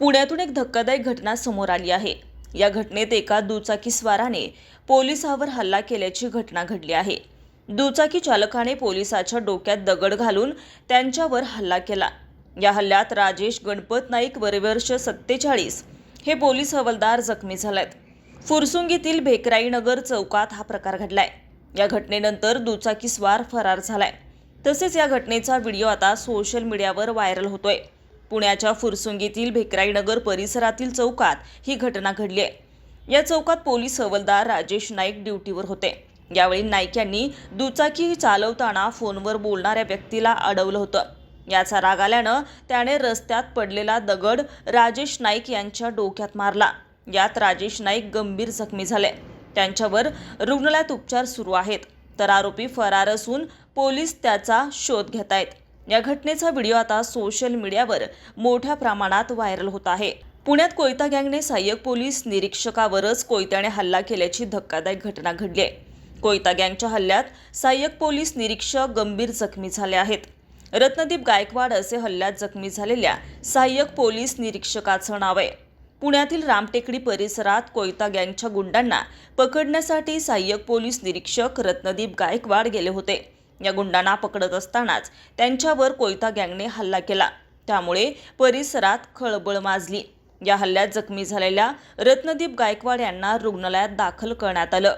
पुण्यातून एक धक्कादायक घटना समोर आली आहे. या घटनेत एका दुचाकीस्वाराने पोलिसावर हल्ला केल्याची घटना घडली आहे. दुचाकी चालकाने पोलिसाच्या डोक्यात दगड घालून त्यांच्यावर हल्ला केला. या हल्ल्यात राजेश गणपत नाईक वरवर्ष सत्तेचाळीस हे पोलीस हवालदार जखमी झालेत. फुरसुंगीतील भेकराईनगर चौकात हा प्रकार घडलाय. या घटनेनंतर दुचाकीस्वार फरार झालाय. तसेच या घटनेचा व्हिडिओ आता सोशल मीडियावर व्हायरल होतोय. पुण्याच्या फुरसुंगीतील भेकराईनगर परिसरातील चौकात ही घटना घडली आहे. या चौकात पोलीस हवलदार राजेश नाईक ड्युटीवर होते. यावेळी नाईक यांनी दुचाकी चालवताना फोनवर बोलणाऱ्या व्यक्तीला अडवलं होतं. याचा राग आल्यानं त्याने रस्त्यात पडलेला दगड राजेश नाईक यांच्या डोक्यात मारला. यात राजेश नाईक गंभीर जखमी झाले. त्यांच्यावर रुग्णालयात उपचार सुरू आहेत. तर आरोपी फरार असून पोलीस त्याचा शोध घेत आहेत या घटनेचा व्हिडिओ आता सोशल मीडियावर मोठ्या प्रमाणात व्हायरल होत आहे. पुण्यात कोयता गँगने सहाय्यक पोलीस निरीक्षकावरच कोयत्याने हल्ला केल्याची धक्कादायक घटना घडली आहे कोयता गँगच्या हल्ल्यात सहाय्यक पोलीस निरीक्षक गंभीर जखमी झाले आहेत. रत्नदीप गायकवाड असे हल्ल्यात जखमी झालेल्या सहाय्यक पोलीस निरीक्षकाचं नाव आहे. पुण्यातील रामटेकडी परिसरात कोयता गँगच्या गुंडांना पकडण्यासाठी सहाय्यक पोलीस निरीक्षक रत्नदीप गायकवाड गेले होते. या गुंडांना पकडत असतानाच त्यांच्यावर कोयता गँगने हल्ला केला. त्यामुळे परिसरात खळबळ माजली. या हल्ल्यात जखमी झालेल्या रत्नदीप गायकवाड यांना रुग्णालयात दाखल करण्यात आलं.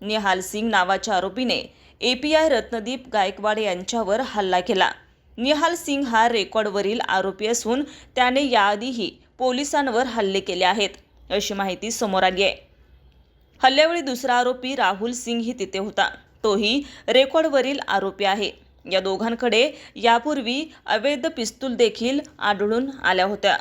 निहाल सिंग नावाच्या आरोपीने एपीआय रत्नदीप गायकवाड यांच्यावर हल्ला केला. निहाल सिंग हा रेकॉर्डवरील आरोपी असून त्याने याआधीही पोलिसांवर हल्ले केले आहेत अशी माहिती समोर आली आहे. हल्ल्यावेळी दुसरा आरोपी राहुल सिंगही तिथे होता. तोही रेकॉर्डवरील आरोपी आहे. या दोघांकडे यापूर्वी अवैध पिस्तूल देखील आढळून आल्या होत्या.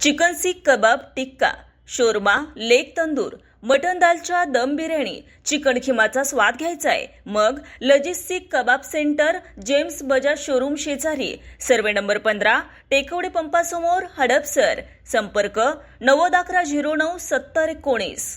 Chicken seekh kebab tikka shawarma leg tandoor mutton dalcha dum biryani chicken खिमाचा स्वाद घ्यायचा आहे मग Lazeez seekh kebab centre James Bajaj showroom शेजारी. सर्वे नंबर पंधरा टेकवडे पंपासमोर हडपसर. संपर्क नव्वद अकरा झिरो नऊ सत्तर एकोणीस.